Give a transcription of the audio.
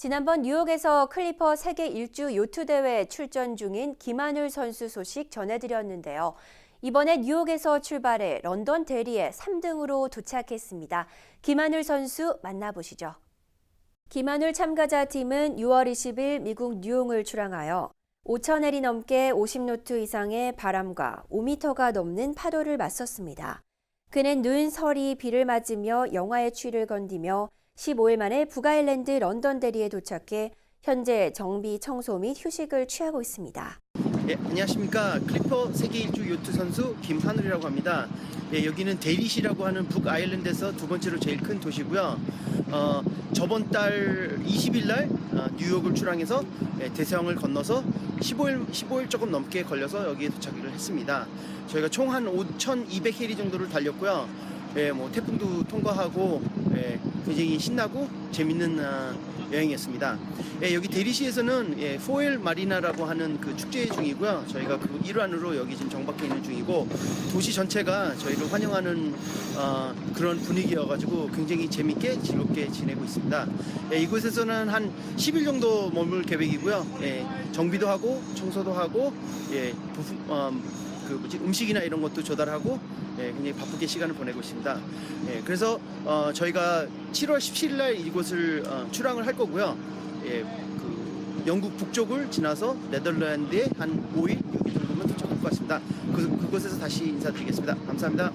지난번 뉴욕에서 클리퍼 세계 일주 요트 대회 출전 중인 김한울 선수 소식 전해드렸는데요. 이번에 뉴욕에서 출발해 런던 대리에 3등으로 도착했습니다. 김한울 선수 만나보시죠. 김한울 참가자 팀은 6월 20일 미국 뉴욕을 출항하여 5,000헬이 넘게 50노트 이상의 바람과 5m가 넘는 파도를 맞섰습니다. 그는 눈, 서리, 비를 맞으며 영하의 추위를 건디며 15일 만에 북아일랜드 런던 대리에 도착해 현재 정비, 청소 및 휴식을 취하고 있습니다. 예, 안녕하십니까. 클리퍼 세계 일주 요트 선수 김한울이라고 합니다. 예, 여기는 데리시라고 하는 북아일랜드에서 두 번째로 제일 큰 도시고요. 어, 저번 달 20일 날 어, 뉴욕을 출항해서 예, 대서양을 건너서 15일, 15일 조금 넘게 걸려서 여기에 도착을 했습니다. 저희가 총 한 5,200헬리 정도를 달렸고요. 예, 뭐 태풍도 통과하고 예, 굉장히 신나고 재밌는 아, 여행이었습니다. 예, 여기 대리시에서는 예, 포엘 마리나라고 하는 그 축제 중이고요. 저희가 그 일환으로 여기 지금 정박해 있는 중이고 도시 전체가 저희를 환영하는 어, 그런 분위기여가지고 굉장히 재밌게 즐겁게 지내고 있습니다. 예, 이곳에서는 한 10일 정도 머물 계획이고요. 예, 정비도 하고 청소도 하고 예, 부품, 어, 그 뭐지 음식이나 이런 것도 조달하고 예, 굉장히 바쁘게 시간을 보내고 있습니다. 예, 그래서 어, 저희가 7월 17일 날 이곳을 어, 출항을 할 거고요. 예, 그 영국 북쪽을 지나서 네덜란드에 한 5일 6일 정도면 도착할 것 같습니다. 그, 그곳에서 다시 인사드리겠습니다. 감사합니다.